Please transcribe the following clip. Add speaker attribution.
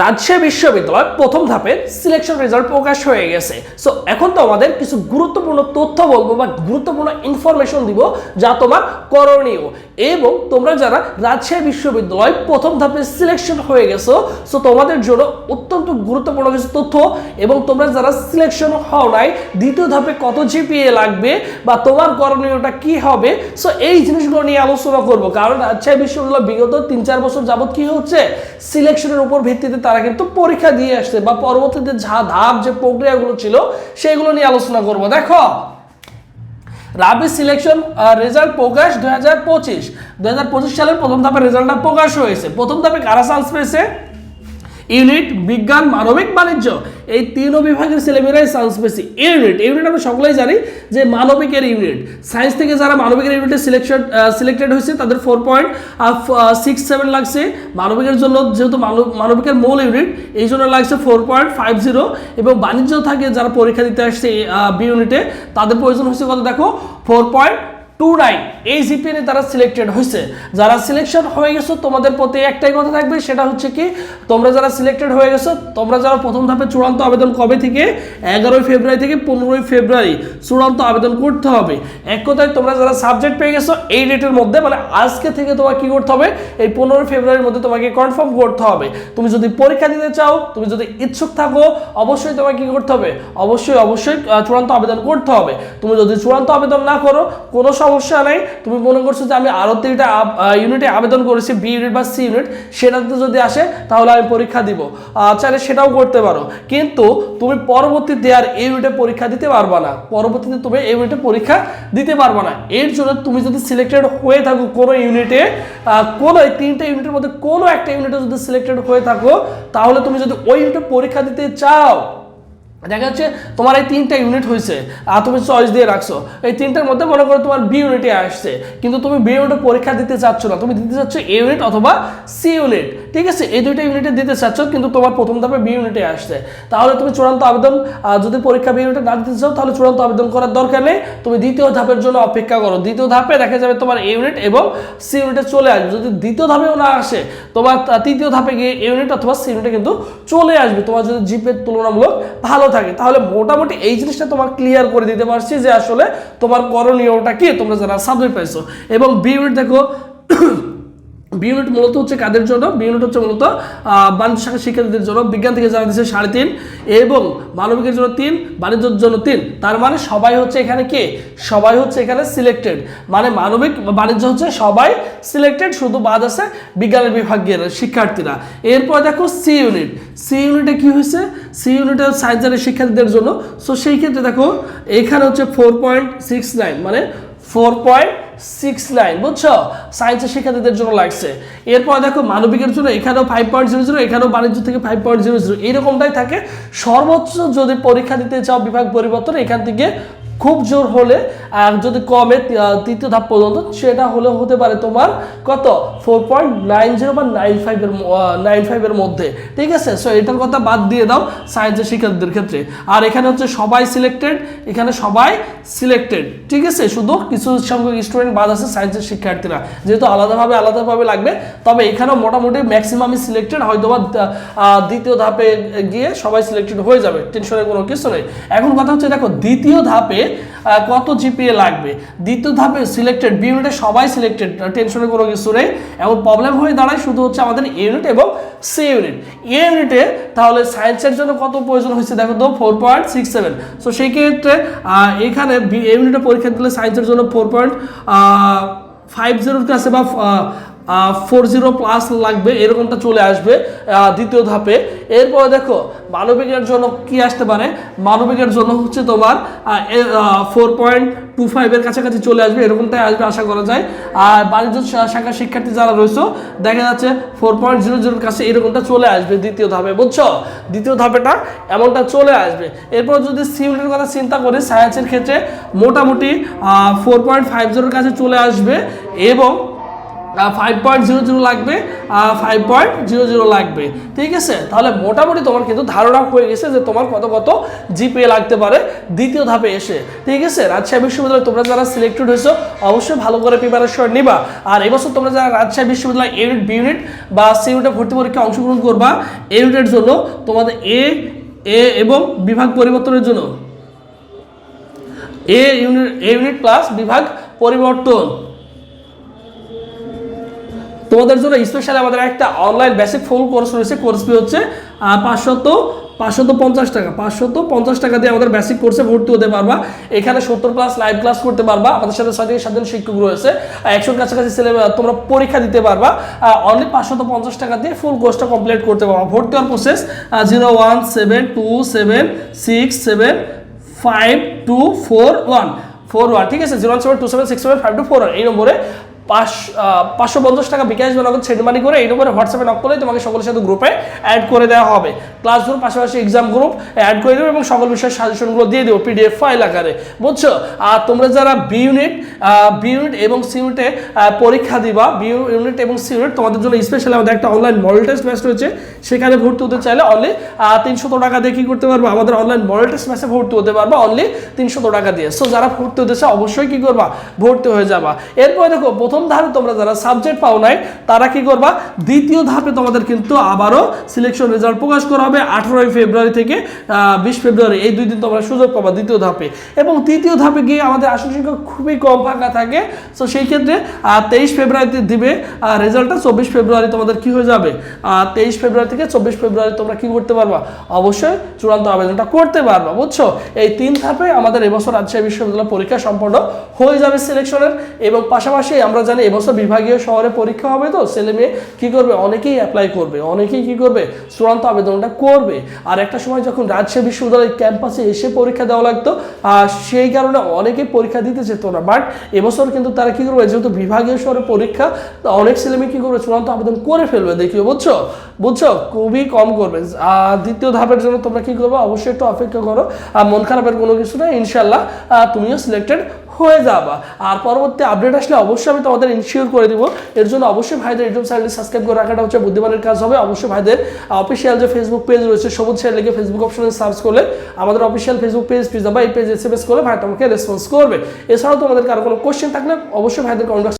Speaker 1: রাজশাহী বিশ্ববিদ্যালয় প্রথম ধাপের সিলেকশন রেজাল্ট প্রকাশ হয়ে গেছে। সো এখন তো আমাদের কিছু গুরুত্বপূর্ণ তথ্য বলব বা গুরুত্বপূর্ণ ইনফরমেশন দিব যা তোমার করণীয়। এবং তোমরা যারা রাজশাহী বিশ্ববিদ্যালয় প্রথম ধাপে সিলেকশন হয়ে গেছো সো তোমাদের জন্য অত্যন্ত গুরুত্বপূর্ণ কিছু তথ্য। এবং তোমরা যারা সিলেকশন হও নাই, দ্বিতীয় ধাপে কত জিপিএ লাগবে বা তোমার করণীয়টা কি হবে সো এই জিনিসগুলো নিয়ে আলোচনা করব। কারণ রাজশাহী বিশ্ববিদ্যালয় বিগত তিন চার বছর যাবত কি হচ্ছে? সিলেকশনের উপর ভিত্তিতে তারা কিন্তু পরীক্ষা দিয়ে আসছে বা পরবর্তীতে যা ধাপ, যে প্রক্রিয়াগুলো ছিল, সেগুলো নিয়ে আলোচনা করব। দেখো, রাবি সিলেকশন রেজাল্ট প্রকাশ দুই হাজার পঁচিশ। সালের প্রথম ধাপের রেজাল্টটা প্রকাশ হয়েছে। প্রথম ধাপে কারা চান্স পেয়েছে? ইউনিট, বিজ্ঞান, মানবিক, বাণিজ্য। এই তিনও বিভাগের ছেলেমেয়েরাই সায়েন্স পেয়েছে ইউনিট ইউনিট আমরা সকলেই জানি যে মানবিকের ইউনিট। সায়েন্স থেকে যারা মানবিকের ইউনিটে সিলেকশন সিলেক্টেড হয়েছে, তাদের ফোর পয়েন্ট সিক্স সেভেন লাগছে। মানবিকের জন্য যেহেতু মানব- মানবিকের মূল ইউনিট, এই জন্য লাগছে ফোর পয়েন্ট ফাইভ জিরো এবং বাণিজ্য থাকে যারা পরীক্ষা দিতে আসছে বি ইউনিটে, তাদের প্রয়োজন হচ্ছে কত দেখো? ফোর পয়েন্ট টু নাইন এই জিপিএনে তারা সিলেক্টেড হয়েছে যারা সিলেকশন হয়ে গেছো, তোমাদের প্রতি একটাই কথা থাকবে, সেটা হচ্ছে কি, তোমরা যারা সিলেক্টেড হয়ে গেছো, তোমরা যারা প্রথম ধাপে চূড়ান্ত আবেদন কবে থেকে? এগারোই ফেব্রুয়ারি থেকে পনেরোই ফেব্রুয়ারি চূড়ান্ত আবেদন করতে হবে। এক কথায় তোমরা যারা সাবজেক্ট পেয়ে গেছো, এই ডেটের মধ্যে মানে আজকে থেকে তোমার কি করতে হবে, এই পনেরোই ফেব্রুয়ারির মধ্যে তোমাকে কনফার্ম করতে হবে। তুমি যদি পরীক্ষা দিতে চাও, তুমি যদি ইচ্ছুক থাকো, অবশ্যই তোমাকে কি করতে হবে? অবশ্যই অবশ্যই চূড়ান্ত আবেদন করতে হবে। তুমি যদি চূড়ান্ত আবেদন না করো, কোনো সমস্যা নেই। তুমি মনে করছ যে আমি আরও তিনটা ইউনিটে আবেদন করেছি বি ইউনিট বা সি ইউনিট সেটাতে যদি আসে, তাহলে আমি পরীক্ষা দিব। চাইলে সেটাও করতে পারো। কিন্তু তুমি পরবর্তীতে আর এই ইউনিটে পরীক্ষা দিতে পারবা না। পরবর্তীতে তুমি এই ইউনিটে পরীক্ষা দিতে পারবা না। এর জন্য তুমি যদি সিলেক্টেড হয়ে থাকো কোনো ইউনিটে কোনো এই তিনটা ইউনিটের মধ্যে কোনো একটা ইউনিটে যদি সিলেক্টেড হয়ে থাকো, তাহলে তুমি যদি ওই ইউনিটে পরীক্ষা দিতে চাও দেখা যাচ্ছে তোমার এই তিনটা ইউনিট হয়েছে, আর তুমি চয়েস দিয়ে রাখছো। এই তিনটার মধ্যে মনে করো তোমার বি ইউনিটে আসছে, কিন্তু তুমি বি ইউনিটে পরীক্ষা দিতে চাচ্ছ না। তুমি দিতে চাচ্ছ এ ইউনিট অথবা সি ইউনিট ঠিক আছে, এই দুইটা ইউনিটে দিতে চাচ্ছ, কিন্তু তোমার প্রথম ধাপে বি ইউনিটে আসছে। তাহলে তুমি চূড়ান্ত আবেদন যদি পরীক্ষা বি ইউনিটে না দিতে চাও, তাহলে চূড়ান্ত আবেদন করার দরকার নেই। তুমি দ্বিতীয় ধাপের জন্য অপেক্ষা করো। দ্বিতীয় ধাপে দেখা যাবে তোমার এ ইউনিট এবং সি ইউনিটে চলে আসবে। যদি দ্বিতীয় ধাপেও না আসে, তোমার তৃতীয় ধাপে গিয়ে এ ইউনিট অথবা সি ইউনিটে কিন্তু চলে আসবে। তোমার যদি জিপের তুলনামূলক ভালো থাকে, তাহলে মোটামুটি এই জিনিসটা তোমার ক্লিয়ার করে দিতে পারছি যে আসলে তোমার করণীয়টা কি, তোমরা যারা সাবজেক্ট পাইছো। এবং বি ইউনিট দেখো বি ইউনিট মূলত হচ্ছে কাদের জন্য? বি ইউনিট হচ্ছে মূলত বাণিজ্য শাখা শিক্ষার্থীদের জন্য, বিজ্ঞান থেকে জানা দিচ্ছে সাড়ে তিন এবং মানবিকের জন্য তিন, বাণিজ্যের জন্য তিন। তার মানে সবাই হচ্ছে এখানে কে? সবাই হচ্ছে এখানে সিলেক্টেড মানে মানবিক বাণিজ্য হচ্ছে সবাই সিলেক্টেড শুধু বাদ আছে বিজ্ঞানের বিভাগের শিক্ষার্থীরা। এরপর দেখো সি ইউনিট সি ইউনিটে কি হয়েছে? সি ইউনিটের সায়েন্সের শিক্ষার্থীদের জন্য। সো সেই ক্ষেত্রে দেখো, এখানে হচ্ছে ফোর পয়েন্ট সিক্স নাইন মানে ফোর পয়েন্ট সিক্স নাইন বুঝছ? সায়েন্সের শিক্ষার্থীদের জন্য লাগছে। এরপর দেখো, মানবিকের জন্য এখানেও ফাইভ পয়েন্ট জিরো জিরো এখানেও বাণিজ্য থেকে ফাইভ পয়েন্ট জিরো জিরো এরকমটাই থাকে। সর্বোচ্চ যদি পরীক্ষা দিতে চাও বিভাগ পরিবর্তন, এখান থেকে খুব জোর হলে, আর যদি কমে তৃতীয় ধাপ পর্যন্ত, সেটা হলে হতে পারে তোমার কত? ফোর পয়েন্ট নাইন জিরো বা নাইন ফাইভের নাইন ফাইভের মধ্যে। ঠিক আছে? সো এটার কথা বাদ দিয়ে দাও সায়েন্সের শিক্ষার্থীদের ক্ষেত্রে। আর এখানে হচ্ছে সবাই সিলেক্টেড এখানে সবাই সিলেক্টেড ঠিক আছে? শুধু কিছু সংখ্যক স্টুডেন্ট বাদ আছে সায়েন্সের শিক্ষার্থীরা। যেহেতু আলাদাভাবে আলাদাভাবে লাগবে, তবে এখানেও মোটামুটি ম্যাক্সিমামই সিলেক্টেড হয়তো বা দ্বিতীয় ধাপে গিয়ে সবাই সিলেক্টেড হয়ে যাবে। টেনশনের কোনো কিছু নেই। এখন কথা হচ্ছে, দেখো, দ্বিতীয় ধাপে কত জিপিএ লাগবে? দ্বিতীয় ধাপে সিলেক্টেড বি ইউনিটে সবাই সিলেক্টেড টেনশনের কোনো কিছু নেই। এবং প্রবলেম হয়ে দাঁড়ায় শুধু হচ্ছে আমাদের এ ইউনিট এবং সি ইউনিট এ ইউনিটে তাহলে সায়েন্সের জন্য কত প্রয়োজন হয়েছে? দেখো তো four point six seven so সেই ক্ষেত্রে এখানে এ ইউনিটে পরীক্ষা দিলে সায়েন্সের জন্য ফোর পয়েন্ট ফাইভ জিরোর কাছে বা ফোর জিরো প্লাস লাগবে, এরকমটা চলে আসবে দ্বিতীয় ধাপে। এরপরে দেখো, মানবিকের জন্য কি আসতে পারে? মানবিকের জন্য হচ্ছে তোমার ফোর পয়েন্ট টু ফাইভের কাছাকাছি চলে আসবে, এরকমটাই আসবে আশা করা যায়। আর বাণিজ্য শা- শাখার শিক্ষার্থী যারা রয়েছে, দেখা যাচ্ছে ফোর পয়েন্ট জিরো জিরোর কাছে এরকমটা চলে আসবে দ্বিতীয় ধাপে, বুঝছ? দ্বিতীয় ধাপেটা এমনটা চলে আসবে। এরপর যদি সিউলের কথা চিন্তা করি সায়েন্সের ক্ষেত্রে মোটামুটি ফোর পয়েন্ট ফাইভ জিরোর কাছে চলে আসবে এবং ফাইভ পয়েন্ট জিরো জিরো লাগবে ফাইভ পয়েন্ট জিরো জিরো লাগবে। ঠিক আছে? তাহলে মোটামুটি তোমার কিন্তু ধারণা হয়ে গেছে যে তোমার কত কত জিপিএ লাগতে পারে দ্বিতীয় ধাপে এসে। ঠিক আছে? রাজশাহী বিশ্ববিদ্যালয়ে তোমরা যারা সিলেক্টেড হয়েছো, অবশ্যই ভালো করে প্রিপারেশন নিবা। আর এবছর তোমরা যারা রাজশাহী বিশ্ববিদ্যালয় ইউনিট বি ইউনিট বা সি ইউনিটে ভর্তি পরীক্ষায় অংশগ্রহণ করবা এ ইউনিটের জন্য তোমাদের এ এ এবং বিভাগ পরিবর্তনের জন্য। A unit A unit plus বিভাগ পরিবর্তন। তোমাদের জন্য স্পেশালি আমাদের একটা অনলাইন বেসিক ফুল কোর্স রয়েছে। কোর্স ফি হচ্ছে পাঁচশত পাঁচশত পঞ্চাশ টাকা। পাঁচশত পঞ্চাশ টাকা দিয়ে আমাদের বেসিক কোর্সে ভর্তি হতে পারবা। এখানে সত্তর ক্লাস লাইভ ক্লাস করতে পারবা। আমাদের সাথে ছয় থেকে সাতজন শিক্ষক রয়েছে। একশোর কাছাকাছি সিলেবাস তোমরা পরীক্ষা দিতে পারবা। অনলি পাঁচশত পঞ্চাশ টাকা দিয়ে ফুল কোর্সটা কমপ্লিট করতে পারবা। ভর্তি হওয়ার process zero one seven two seven six seven five two four one four one ঠিক আছে? Zero one seven two seven six seven five two four one এই নম্বরে পাঁচশো পঞ্চাশ টাকা বিকাশ বা নগদ সেন্ড মানি করে এই নম্বরে হোয়াটসঅ্যাপে নক করলে তোমাকে সকলের সাথে গ্রুপে অ্যাড করে দেওয়া হবে। ক্লাসগুলোর পাশাপাশি এক্সাম গ্রুপ অ্যাড করে দেবো এবং সকল বিষয়ের সাজেশনগুলো দিয়ে দেবো পিডিএফ ফাইল আকারে। বুঝছ? আর তোমরা যারা বি ইউনিট বি ইউনিট এবং সি ইউনিটে পরীক্ষা দিবা বি ইউনিট এবং সি ইউনিট তোমাদের জন্য স্পেশালি আমাদের একটা অনলাইন মডেল টেস্ট ম্যাচ রয়েছে। সেখানে ভর্তি হতে চাইলে অনলি তিনশত টাকা দিয়ে কি করতে পারব? আমাদের অনলাইন মডেল টেস্ট ম্যাচে ভর্তি হতে পারবা অনলি তিনশত টাকা দিয়ে। সো যারা ভর্তি হতে চাও অবশ্যই কি করবা? ভর্তি হয়ে যাবা। এরপরে দেখো, প্রথম ধাপে তোমরা যারা সাবজেক্ট পাও নাই, তারা কি করবা? দ্বিতীয় ধাপে তোমাদের কিন্তু আবারও সিলেকশন রেজাল্ট প্রকাশ করা হবে আঠারোই ফেব্রুয়ারি থেকে বিশ ফেব্রুয়ারি। এই দুই দিন তোমরা সুযোগ পাবা দ্বিতীয় ধাপে। এবং তৃতীয় ধাপে গিয়ে আমাদের আসন সংখ্যা খুবই কম ফাঁকা থাকে সো সেই ক্ষেত্রে তেইশ ফেব্রুয়ারিতে দিবে রেজাল্টটা চব্বিশ ফেব্রুয়ারি তোমাদের কি হয়ে যাবে? তেইশ ফেব্রুয়ারি থেকে চব্বিশ ফেব্রুয়ারি তোমরা কি করতে পারবা? অবশ্যই চূড়ান্ত আবেদনটা করতে পারবা, বুঝছ? এই তিন ধাপে আমাদের এবছর রাজশাহী বিশ্ববিদ্যালয় পরীক্ষা সম্পন্ন হয়ে যাবে সিলেকশনের এবং পাশাপাশি আমরা জানি এবছর বিভাগীয় শহরে পরীক্ষা হবে তো, ছেলে মেয়ে কী করবে? অনেকেই অ্যাপ্লাই করবে, অনেকেই কি করবে? চূড়ান্ত আবেদনটা করবে। আর একটা সময় যখন রাজশাহী বিশ্ববিদ্যালয় ক্যাম্পাসে এসে পরীক্ষা দেওয়া লাগতো সেই কারণে অনেকেই পরীক্ষা দিতে যেত না। বাট এবছর কিন্তু তারা কি করবে? যেহেতু বিভাগীয় শহরে পরীক্ষা অনেক ছেলে মেয়ে কি করবে? চূড়ান্ত আবেদন করে ফেলবে, দেখিও, বুঝছ? বুঝছ? খুবই কম করবে। আর দ্বিতীয় ধাপের জন্য তোমরা কি করবে? অবশ্যই একটু অপেক্ষা করো। আর মন খারাপের কোনো কিছু না ইনশাল্লাহ তুমিও সিলেক্টেড হয়ে যাবা। আর পরবর্তী আপডেট আসলে অবশ্যই আমি তোমাদের ইনশিওর করে দিব। এর জন্য অবশ্যই ভাইদের ইউটিউব চ্যানেলটি সাবস্ক্রাইব করে রাখাটা হচ্ছে বুদ্ধিমানের কাজ হবে। অবশ্যই ভাইদের অফিসিয়াল যে ফেসবুক পেজ রয়েছে, সবুজ শেয়ার লিখে ফেসবুক অপশনে সার্চ করলে আমাদের অফিসিয়াল ফেসবুক পেজ পিজা বা এই পেজ এস এম এস করলে ভাই তোমাকে রেসপন্স করবে। এছাড়াও তোমাদের কারও কোনো কোশ্চেন থাকলে অবশ্যই ভাইদের কমেন্ট